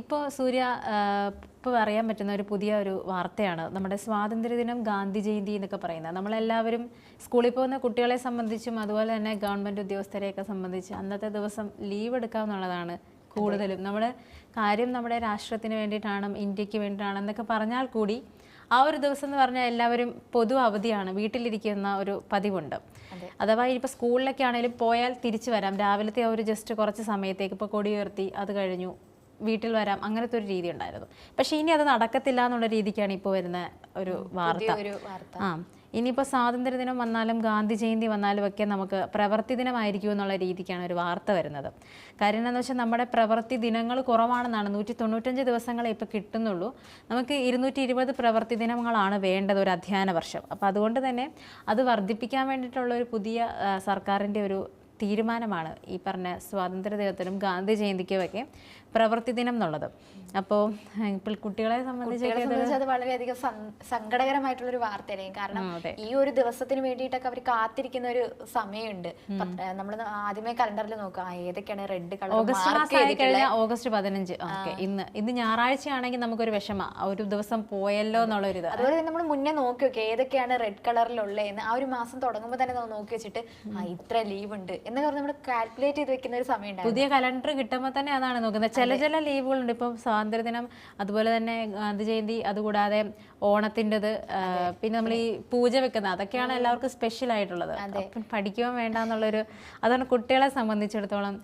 ഇപ്പോൾ സൂര്യ ഇപ്പോൾ അറിയാൻ പറ്റുന്ന ഒരു പുതിയ ഒരു വാർത്തയാണ്. നമ്മുടെ സ്വാതന്ത്ര്യദിനം ഗാന്ധി ജയന്തി എന്നൊക്കെ പറയുന്നത്. നമ്മളെല്ലാവരും സ്കൂളിൽ പോകുന്ന കുട്ടികളെ സംബന്ധിച്ചും അതുപോലെ തന്നെ ഗവൺമെന്റ് ഉദ്യോഗസ്ഥരെയൊക്കെ സംബന്ധിച്ച് അന്നത്തെ ദിവസം ലീവ് എടുക്കാമെന്നുള്ളതാണ് കൂടുതലും. നമ്മൾ കാര്യം നമ്മുടെ രാഷ്ട്രത്തിന് വേണ്ടിയിട്ടാണ് ഇന്ത്യയ്ക്ക് വേണ്ടിയിട്ടാണ് എന്നൊക്കെ പറഞ്ഞാൽ കൂടി ആ ഒരു ദിവസം എന്ന് പറഞ്ഞാൽ എല്ലാവരും പൊതു അവധിയാണ്. വീട്ടിലിരിക്കുന്ന ഒരു പതിവുണ്ട്. അഥവാ ഇപ്പോൾ സ്കൂളിലൊക്കെ ആണെങ്കിലും പോയാൽ തിരിച്ചു വരാം. രാവിലത്തെ ആ ഒരു ജസ്റ്റ് കുറച്ച് സമയത്തേക്ക് ഇപ്പോൾ കൊടി ഉയർത്തി അത് കഴിഞ്ഞു. വീട്ടിൽ വരാം അങ്ങനത്തെ ഒരു രീതി ഉണ്ടായിരുന്നു. പക്ഷേ ഇനി അത് നടക്കത്തില്ല എന്നുള്ള രീതിക്കാണ് ഇപ്പോൾ വരുന്ന ഒരു വാർത്ത. ആ ഇനിയിപ്പോൾ സ്വാതന്ത്ര്യദിനം വന്നാലും ഗാന്ധി ജയന്തി വന്നാലും ഒക്കെ നമുക്ക് പ്രവൃത്തി ദിനമായിരിക്കും എന്നുള്ള രീതിക്കാണ് ഒരു വാർത്ത വരുന്നത്. കാര്യം എന്താണെന്ന് വെച്ചാൽ നമ്മുടെ പ്രവൃത്തി ദിനങ്ങൾ കുറവാണെന്നാണ്. നൂറ്റി തൊണ്ണൂറ്റഞ്ച് ദിവസങ്ങളെ ഇപ്പോൾ കിട്ടുന്നുള്ളൂ. നമുക്ക് ഇരുന്നൂറ്റി ഇരുപത് പ്രവൃത്തി ദിനങ്ങളാണ് വേണ്ടത് ഒരു അധ്യയന വർഷം. അപ്പോൾ അതുകൊണ്ട് തന്നെ അത് വർദ്ധിപ്പിക്കാൻ വേണ്ടിയിട്ടുള്ള ഒരു പുതിയ സർക്കാരിന്റെ ഒരു തീരുമാനമാണ് ഈ പറഞ്ഞ സ്വാതന്ത്ര്യ ദിനത്തിനും ഗാന്ധി ജയന്തിക്കും ഒക്കെ പ്രവൃത്തി ദിനം എന്നുള്ളത്. അപ്പോൾ ഇപ്പോൾ കുട്ടികളെ സംബന്ധിച്ച് അത് വളരെയധികം സങ്കടകരമായിട്ടുള്ള ഒരു വാർത്തയായിരിക്കും കാരണം ഈ ഒരു ദിവസത്തിന് വേണ്ടിയിട്ടൊക്കെ അവർ കാത്തിരിക്കുന്ന ഒരു സമയമുണ്ട് നമ്മൾ ആദ്യമേ കലണ്ടറിൽ നോക്കുക. ഏതൊക്കെയാണ് റെഡ് കളർ ഓഗസ്റ്റ് മാസമായി കഴിഞ്ഞാൽ ഓഗസ്റ്റ് പതിനഞ്ച്. ഓക്കെ. ഇന്ന് ഇന്ന് ഞായറാഴ്ചയാണെങ്കിൽ നമുക്കൊരു വിഷമ. ഒരു ദിവസം പോയല്ലോ എന്നുള്ളൊരു ഇത് അതുപോലെ തന്നെ നമ്മൾ മുന്നേ നോക്കി നോക്കി. ഏതൊക്കെയാണ് റെഡ് കളറിലുള്ളതെന്ന്. ആ ഒരു മാസം തുടങ്ങുമ്പോൾ തന്നെ നമ്മൾ നോക്കി വെച്ചിട്ട് ഇത്ര ലീവ് ഉണ്ട് എന്നൊക്കെ പറഞ്ഞ് നമ്മൾ കാൽക്കുലേറ്റ് ചെയ്ത് വെക്കുന്ന ഒരു സമയം പുതിയ കലണ്ടർ കിട്ടുമ്പോൾ തന്നെ അതാണ് നോക്കുന്നത്. ചില ചില ലീവുകളുണ്ട്. ഇപ്പം സ്വാതന്ത്ര്യദിനം അതുപോലെ തന്നെ ഗാന്ധി ജയന്തി അതുകൂടാതെ ഓണത്തിന്റെത് പിന്നെ നമ്മൾ ഈ പൂജ വെക്കുന്ന അതൊക്കെയാണ് എല്ലാവർക്കും സ്പെഷ്യൽ ആയിട്ടുള്ളത്. പഠിക്കുവാൻ വേണ്ട എന്നുള്ളൊരു അതാണ് കുട്ടികളെ സംബന്ധിച്ചിടത്തോളം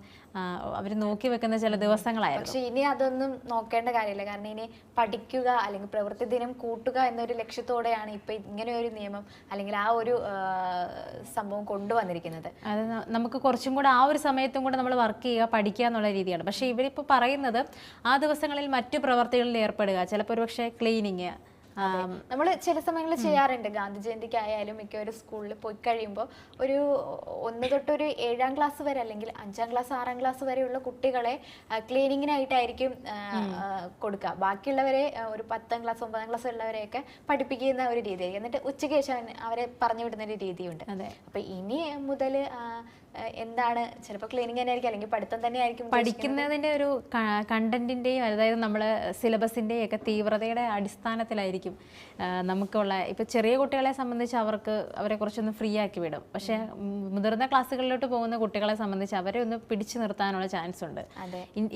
അവർ നോക്കി വെക്കുന്ന ചില ദിവസങ്ങളായിരുന്നു. പക്ഷെ ഇനി അതൊന്നും നോക്കേണ്ട കാര്യമില്ല. കാരണം ഇനി പഠിക്കുക അല്ലെങ്കിൽ പ്രവൃത്തി ദിനം കൂട്ടുക എന്നൊരു ലക്ഷ്യത്തോടെയാണ് ഇപ്പൊ ഇങ്ങനെ ഒരു നിയമം അല്ലെങ്കിൽ ആ ഒരു സംഭവം കൊണ്ടുവന്നിരിക്കുന്നത്. അത് നമുക്ക് കുറച്ചും കൂടെ ആ ഒരു സമയത്തും കൂടെ നമ്മൾ വർക്ക് ചെയ്യുക പഠിക്കുക എന്നുള്ള രീതിയാണ്. പക്ഷേ ഇവരിപ്പോൾ പറയുന്നത് ആ ദിവസങ്ങളിൽ മറ്റു പ്രവർത്തികളിൽ ഏർപ്പെടുക. ചിലപ്പോൾ ഒരു പക്ഷേ ക്ലീനിങ് നമ്മൾ ചില സമയങ്ങളിൽ ചെയ്യാറുണ്ട്. ഗാന്ധി ജയന്തിക്ക് ആയാലും മിക്ക ഒരു സ്കൂളിൽ പോയി കഴിയുമ്പോൾ ഒരു ഒന്ന് തൊട്ട് ഒരു ഏഴാം ക്ലാസ് വരെ അല്ലെങ്കിൽ അഞ്ചാം ക്ലാസ് ആറാം ക്ലാസ് വരെയുള്ള കുട്ടികളെ ക്ലീനിങ്ങിനായിട്ടായിരിക്കും കൊടുക്കുക ബാക്കിയുള്ളവരെ ഒരു പത്താം ക്ലാസ് ഒമ്പതാം ക്ലാസ് ഉള്ളവരെയൊക്കെ പഠിപ്പിക്കുന്ന ഒരു രീതിയായിരിക്കും. എന്നിട്ട് ഉച്ചയ്ക്ക് ശേഷം അവരെ പറഞ്ഞു വിടുന്ന ഒരു രീതിയുണ്ട്. അപ്പൊ ഇനി മുതൽ എന്താണ്? ചിലപ്പോൾ ക്ലീനിങ് തന്നെ ആയിരിക്കും അല്ലെങ്കിൽ പഠിത്തം തന്നെ ആയിരിക്കും പഠിക്കുന്നതിന്റെ ഒരു കണ്ടന്റിന്റെയും അതായത് നമ്മൾ സിലബസിന്റെയും ഒക്കെ തീവ്രതയുടെ അടിസ്ഥാനത്തിലായിരിക്കും നമുക്കുള്ള ഇപ്പോൾ ചെറിയ കുട്ടികളെ സംബന്ധിച്ച് അവർക്ക് അവരെ കുറച്ചൊന്ന് ഫ്രീ ആക്കി വിടും. പക്ഷേ മുതിർന്ന ക്ലാസ്സുകളിലോട്ട് പോകുന്ന കുട്ടികളെ സംബന്ധിച്ച് അവരെ ഒന്ന് പിടിച്ചു നിർത്താനുള്ള ചാൻസ് ഉണ്ട്.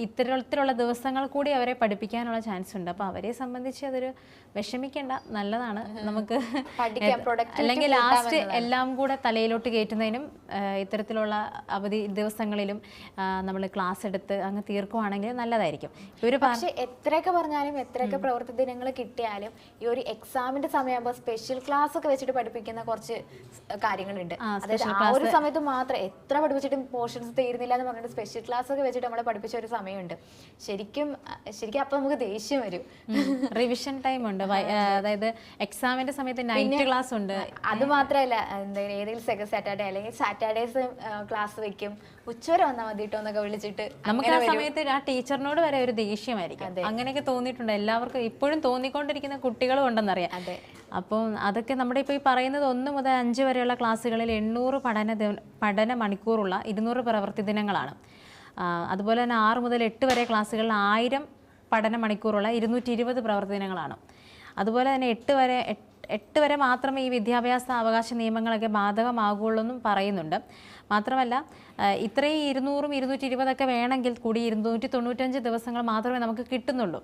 ഇത്തരത്തിലുള്ള ദിവസങ്ങൾ കൂടി അവരെ പഠിപ്പിക്കാനുള്ള ചാൻസ് ഉണ്ട്. അപ്പോൾ അവരെ സംബന്ധിച്ച് അതൊരു വിഷമിക്കേണ്ട നല്ലതാണ്. നമുക്ക് അല്ലെങ്കിൽ ലാസ്റ്റ് എല്ലാം കൂടെ തലയിലോട്ട് കയറ്റുന്നതിനും ആ, ഇത്തരത്തിലുള്ള അവധി ദിവസങ്ങളിലും നമ്മൾ ക്ലാസ് എടുത്ത് അങ്ങ് തീർക്കുവാണെങ്കിൽ നല്ലതായിരിക്കും. ഇവർ പക്ഷേ എത്രയൊക്കെ പറഞ്ഞാലും എത്രയൊക്കെ പ്രവൃത്തി ദിനങ്ങൾ കിട്ടിയാലും ഈ ഒരു എക്സാമിന്റെ സമയമാകുമ്പോൾ സ്പെഷ്യൽ ക്ലാസ് ഒക്കെ വെച്ചിട്ട് പഠിപ്പിക്കുന്ന കുറച്ച് കാര്യങ്ങളുണ്ട്. ആ, അതായത് ആ ഒരു സമയത്ത് മാത്രം എത്ര പഠിപ്പിച്ചിട്ടും പോർഷൻസ് തീരുന്നില്ല എന്ന് പറഞ്ഞിട്ട് സ്പെഷ്യൽ ക്ലാസ് ഒക്കെ വെച്ചിട്ട് നമ്മളെ പഠിപ്പിച്ച ഒരു സമയമുണ്ട്. ശരിക്കും ശരിക്കും അപ്പൊ നമുക്ക് ദേഷ്യം വരും. റിവിഷൻ ടൈം ഉണ്ട്. അതായത് എക്സാമിന്റെ സമയത്ത് നൈറ്റ് ക്ലാസ് ഉണ്ട്. അത് മാത്രമല്ല എന്തെങ്കിലും ഏതെങ്കിലും സെക്കൻഡ് സാറ്റർഡേ അല്ലെങ്കിൽ സാറ്റർഡേസ് ക്ലാസ് വെക്കും. ഉച്ചവരെ വന്നാൽ മതി കേട്ടോ എന്നൊക്കെ വിളിച്ചിട്ട് നമുക്ക് ആ സമയത്ത് ആ ടീച്ചറിനോട് വരെ ഒരു ദേഷ്യമായിരിക്കും. അങ്ങനെയൊക്കെ തോന്നിയിട്ടുണ്ട്. എല്ലാവർക്കും ഇപ്പോഴും തോന്നിക്കൊണ്ടിരിക്കുന്ന കുട്ടികളും ഉണ്ടെന്നറിയാം. അതെ. അപ്പോൾ അതൊക്കെ നമ്മുടെ ഇപ്പോൾ ഈ പറയുന്നത് ഒന്ന് മുതൽ അഞ്ച് വരെയുള്ള ക്ലാസ്സുകളിൽ എണ്ണൂറ് പഠന പഠന മണിക്കൂറുള്ള ഇരുന്നൂറ് പ്രവൃത്തി ദിനങ്ങളാണ്. അതുപോലെ തന്നെ ആറ് മുതൽ എട്ട് വരെ ക്ലാസ്സുകളിൽ ആയിരം പഠന മണിക്കൂറുള്ള ഇരുന്നൂറ്റി ഇരുപത് പ്രവൃത്തി ദിനങ്ങളാണ്. അതുപോലെ തന്നെ എട്ട് വരെ എട്ട് വരെ മാത്രമേ ഈ വിദ്യാഭ്യാസ അവകാശ നിയമങ്ങളൊക്കെ ബാധകമാകുള്ളൂ എന്നും പറയുന്നുണ്ട്. മാത്രമല്ല ഇത്രയും ഇരുന്നൂറും ഇരുന്നൂറ്റി ഇരുപതൊക്കെ വേണമെങ്കിൽ കൂടി ഇരുന്നൂറ്റി തൊണ്ണൂറ്റഞ്ച് ദിവസങ്ങൾ മാത്രമേ നമുക്ക് കിട്ടുന്നുള്ളൂ.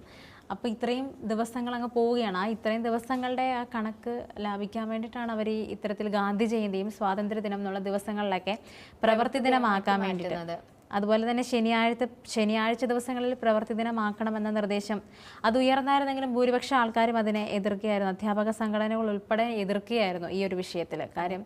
അപ്പോൾ ഇത്രയും ദിവസങ്ങൾ അങ്ങ് പോവുകയാണ്. ആ ഇത്രയും ദിവസങ്ങളുടെ ആ കണക്ക് ലാഭിക്കാൻ വേണ്ടിയിട്ടാണ് അവർ ഈ ഇത്തരത്തിൽ ഗാന്ധി ജയന്തിയും സ്വാതന്ത്ര്യ ദിനം എന്നുള്ള ദിവസങ്ങളിലൊക്കെ പ്രവൃത്തി ദിനമാക്കാൻ വേണ്ടിയിട്ട്. മാറ്റുന്നത്. അതുപോലെ തന്നെ ശനിയാഴ്ച ശനിയാഴ്ച ദിവസങ്ങളിൽ പ്രവൃത്തി ദിനമാക്കണമെന്ന നിർദ്ദേശം. അത് ഉയർന്നായിരുന്നെങ്കിലും ഭൂരിപക്ഷ ആൾക്കാരും അതിനെ എതിർക്കുകയായിരുന്നു. അധ്യാപക സംഘടനകൾ ഉൾപ്പെടെ എതിർക്കുകയായിരുന്നു ഈ ഒരു വിഷയത്തിൽ കാര്യം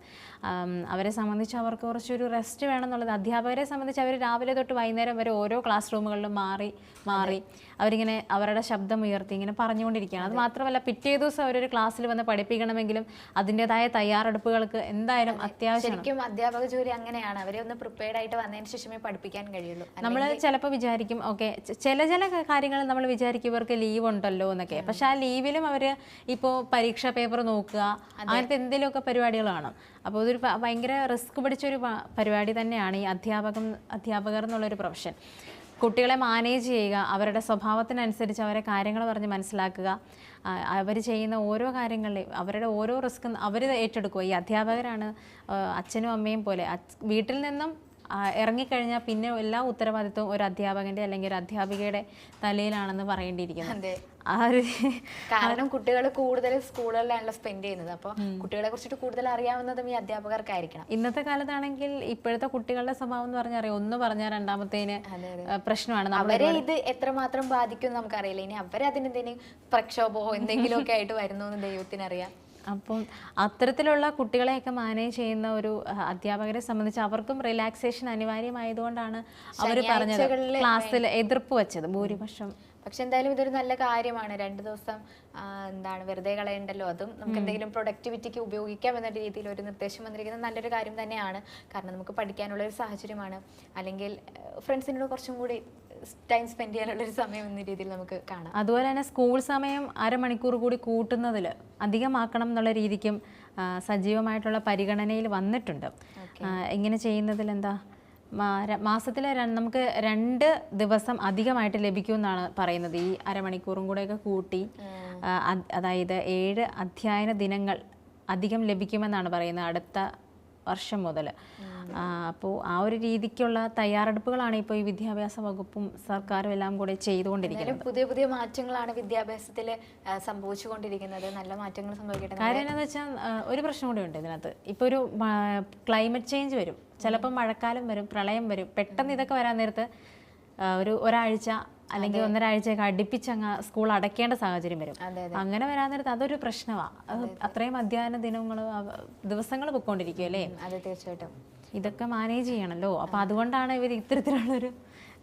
അവരെ സംബന്ധിച്ച് അവർക്ക് കുറച്ചൊരു റെസ്റ്റ് വേണമെന്നുള്ളത് അധ്യാപകരെ സംബന്ധിച്ച് അവർ രാവിലെ തൊട്ട് വൈകുന്നേരം വരെ ഓരോ ക്ലാസ് റൂമുകളിലും മാറി മാറി അവരിങ്ങനെ അവരുടെ ശബ്ദം ഉയർത്തി ഇങ്ങനെ പറഞ്ഞുകൊണ്ടിരിക്കുകയാണ്. അത് മാത്രമല്ല പിറ്റേ ദിവസം അവരൊരു ക്ലാസ്സിൽ വന്ന് പഠിപ്പിക്കണമെങ്കിലും അതിന്റെതായ തയ്യാറെടുപ്പുകൾക്ക് എന്തായാലും അത്യാവശ്യം അധ്യാപക ജോലി അങ്ങനെയാണ്. അവരെ ഒന്ന് പ്രിപ്പയർഡായിട്ട് വന്നതിന് ശേഷമേ പഠിപ്പിക്കാൻ കഴിയുള്ളൂ. നമ്മൾ ചിലപ്പോൾ വിചാരിക്കും ഓക്കെ ചില ചില കാര്യങ്ങൾ നമ്മൾ വിചാരിക്കും ഇവർക്ക് ലീവ് ഉണ്ടല്ലോ എന്നൊക്കെ. പക്ഷെ ആ ലീവിലും അവർ ഇപ്പോൾ പരീക്ഷാ പേപ്പർ നോക്കുക അങ്ങനത്തെ എന്തെങ്കിലുമൊക്കെ പരിപാടികളാണ്. അപ്പോൾ ഇതൊരു ഭയങ്കര റിസ്ക് പിടിച്ചൊരു പരിപാടി തന്നെയാണ് ഈ അധ്യാപകം അധ്യാപകർ എന്നുള്ളൊരു പ്രൊഫഷൻ. കുട്ടികളെ മാനേജ് ചെയ്യുക അവരുടെ സ്വഭാവത്തിനനുസരിച്ച് അവരെ കാര്യങ്ങൾ പറഞ്ഞ് മനസ്സിലാക്കുക. അവർ ചെയ്യുന്ന ഓരോ കാര്യങ്ങളിലും അവരുടെ ഓരോ റിസ്ക് അവർ ഏറ്റെടുക്കുക ഈ അധ്യാപകരാണ് അച്ഛനും അമ്മയും പോലെ. വീട്ടിൽ നിന്നും ഇറങ്ങിക്കഴിഞ്ഞാൽ പിന്നെ എല്ലാ ഉത്തരവാദിത്വവും ഒരു അധ്യാപകന്റെ അല്ലെങ്കിൽ ഒരു അധ്യാപികയുടെ തലയിലാണെന്ന് പറയേണ്ടിയിരിക്കുന്നത് അതെ. ആ ഒരു കാരണം കുട്ടികൾ കൂടുതൽ സ്കൂളുകളിലാണല്ലോ സ്പെൻഡ് ചെയ്യുന്നത്. അപ്പോൾ കുട്ടികളെ കുറിച്ചിട്ട് കൂടുതൽ അറിയാവുന്നതും ഈ അധ്യാപകർക്കായിരിക്കണം. ഇന്നത്തെ കാലത്താണെങ്കിൽ ഇപ്പോഴത്തെ കുട്ടികളുടെ സ്വഭാവം എന്ന് പറഞ്ഞാൽ അറിയാം. ഒന്ന് പറഞ്ഞാൽ രണ്ടാമത്തേന് പ്രശ്നമാണ് അവരെ ഇത് എത്രമാത്രം ബാധിക്കും നമുക്കറിയില്ല. ഇനി അവരതിനെന്തെങ്കിലും പ്രക്ഷോഭമോ എന്തെങ്കിലുമൊക്കെ ആയിട്ട് വരുന്നു എന്ന് ദൈവത്തിനറിയാം. അപ്പം അത്തരത്തിലുള്ള കുട്ടികളെയൊക്കെ മാനേജ് ചെയ്യുന്ന ഒരു അധ്യാപകരെ സംബന്ധിച്ച് അവർക്കും റിലാക്സേഷൻ അനിവാര്യമായതുകൊണ്ടാണ് അവർ പറഞ്ഞത്. ക്ലാസ്സിൽ എതിർപ്പ് വെച്ചത് ഭൂരിപക്ഷം. പക്ഷെ എന്തായാലും ഇതൊരു നല്ല കാര്യമാണ്. രണ്ട് ദിവസം എന്താണ് വെറുതെ കളയണ്ടല്ലോ? അതും നമുക്ക് എന്തെങ്കിലും പ്രൊഡക്ടിവിറ്റിക്ക് ഉപയോഗിക്കാം എന്ന രീതിയിൽ ഒരു നിർദ്ദേശം വന്നിരിക്കുന്നത് നല്ലൊരു കാര്യം തന്നെയാണ്. കാരണം നമുക്ക് പഠിക്കാനുള്ള ഒരു സാഹചര്യമാണ്. അല്ലെങ്കിൽ ഫ്രണ്ട്സിനോട് കുറച്ചും കൂടി ടൈം സ്പെൻഡ് ചെയ്യാനുള്ള ഒരു സമയം എന്ന രീതിയിൽ നമുക്ക് കാണാം. അതുപോലെ തന്നെ സ്കൂൾ സമയം അരമണിക്കൂർ കൂടി കൂട്ടുന്നതിൽ അധികമാക്കണം എന്നുള്ള രീതിക്കും സജീവമായിട്ടുള്ള പരിഗണനയിൽ വന്നിട്ടുണ്ട്. എങ്ങനെ ഇങ്ങനെ ചെയ്യുന്നതിൽ എന്താ മാസത്തിൽ നമുക്ക് രണ്ട് ദിവസം അധികമായിട്ട് ലഭിക്കുമെന്നാണ് പറയുന്നത്. ഈ അരമണിക്കൂറും കൂടെയൊക്കെ കൂട്ടി അതായത് ഏഴ് അധ്യയന ദിനങ്ങൾ അധികം ലഭിക്കുമെന്നാണ് പറയുന്നത്. അടുത്ത വർഷം മുതൽ അപ്പോൾ ആ ഒരു രീതിക്കുള്ള തയ്യാറെടുപ്പുകളാണ് ഇപ്പോൾ ഈ വിദ്യാഭ്യാസ വകുപ്പും സർക്കാരും എല്ലാം കൂടെ ചെയ്തുകൊണ്ടിരിക്കുന്നത്. പുതിയ പുതിയ മാറ്റങ്ങളാണ് വിദ്യാഭ്യാസത്തിൽ സംഭവിച്ചുകൊണ്ടിരിക്കുന്നത്. നല്ല മാറ്റങ്ങൾ സംഭവിക്കട്ടെ. കാര്യം എന്താണെന്ന് വെച്ചാൽ ഒരു പ്രശ്നം കൂടി ഉണ്ട് ഇതിനകത്ത്. ഇപ്പോൾ ഒരു ക്ലൈമറ്റ് ചേഞ്ച് വരും. ചിലപ്പോൾ മഴക്കാലം വരും പ്രളയം വരും. പെട്ടെന്ന് ഇതൊക്കെ വരാൻ നേരത്ത് ഒരു ഒരാഴ്ച അല്ലെങ്കിൽ ഒന്നരാഴ്ചയൊക്കെ അടുപ്പിച്ച് അങ്ങ് സ്കൂൾ അടയ്ക്കേണ്ട സാഹചര്യം വരും. അങ്ങനെ വരാൻ നേരത്ത് അതൊരു പ്രശ്നമാണ് അത് അത്രയും അധ്യയന ദിനങ്ങൾ ദിവസങ്ങൾ പൊയ്ക്കൊണ്ടിരിക്കുമല്ലേ ഉം, അതെ തീർച്ചയായിട്ടും. ഇതൊക്കെ മാനേജ് ചെയ്യണമല്ലോ അപ്പോൾ അതുകൊണ്ടാണ് ഇവർ ഇത്തരത്തിലുള്ളൊരു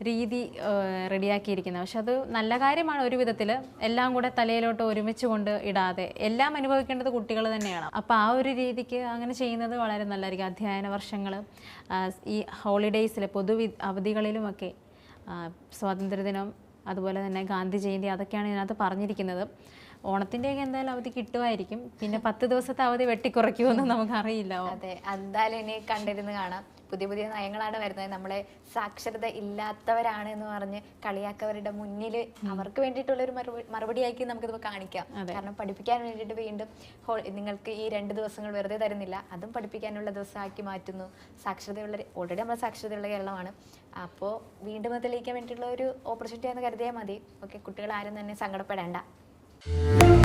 രീതി റെഡിയാക്കിയിരിക്കുന്നത്. പക്ഷെ അത് നല്ല കാര്യമാണ് ഒരു വിധത്തിൽ എല്ലാം കൂടെ തലയിലോട്ട് ഒരുമിച്ച് കൊണ്ട് ഇടാതെ എല്ലാം അനുഭവിക്കേണ്ടത് കുട്ടികൾ തന്നെയാണ്. അപ്പോൾ ആ ഒരു രീതിക്ക് അങ്ങനെ ചെയ്യുന്നത് വളരെ നല്ലതായിരിക്കും. അധ്യയന വർഷങ്ങൾ ഈ ഹോളിഡേയ്സിൽ പൊതു അവധികളിലുമൊക്കെ സ്വാതന്ത്ര്യദിനം അതുപോലെ തന്നെ ഗാന്ധി ജയന്തി അതൊക്കെയാണ് ഇതിനകത്ത് പറഞ്ഞിരിക്കുന്നത്. ഓണത്തിന്റെയൊക്കെ എന്തായാലും അവധി കിട്ടുമായിരിക്കും. പിന്നെ പത്ത് ദിവസത്തെ അവധി വെട്ടിക്കുറയ്ക്കുമെന്ന് നമുക്കറിയില്ല. അതെ എന്തായാലും ഇനി കണ്ടിരുന്ന് കാണാം. പുതിയ പുതിയ നയങ്ങളാണ് വരുന്നത്. നമ്മളെ സാക്ഷരത ഇല്ലാത്തവരാണ് എന്ന് പറഞ്ഞ് കളിയാക്കവരുടെ മുന്നിൽ അവർക്ക് വേണ്ടിയിട്ടുള്ള ഒരു മറുപടി മറുപടിയാക്കി നമുക്കിത് കാണിക്കാം കാരണം പഠിപ്പിക്കാൻ വേണ്ടിയിട്ട് വീണ്ടും നിങ്ങൾക്ക് ഈ രണ്ട് ദിവസങ്ങൾ വെറുതെ തരുന്നില്ല. അതും പഠിപ്പിക്കാനുള്ള ദിവസമാക്കി മാറ്റുന്നു. സാക്ഷരതയുള്ള ഓൾറെഡി നമ്മൾ സാക്ഷരതയുള്ള കേരളമാണ്. അപ്പോൾ വീണ്ടും അത് തെളിയിക്കാൻ വേണ്ടിയിട്ടുള്ള ഒരു ഓപ്പർച്യൂണിറ്റി എന്ന് കരുതിയാൽ മതി. ഓക്കെ കുട്ടികൾ ആരും തന്നെ സങ്കടപ്പെടേണ്ട. Thank you.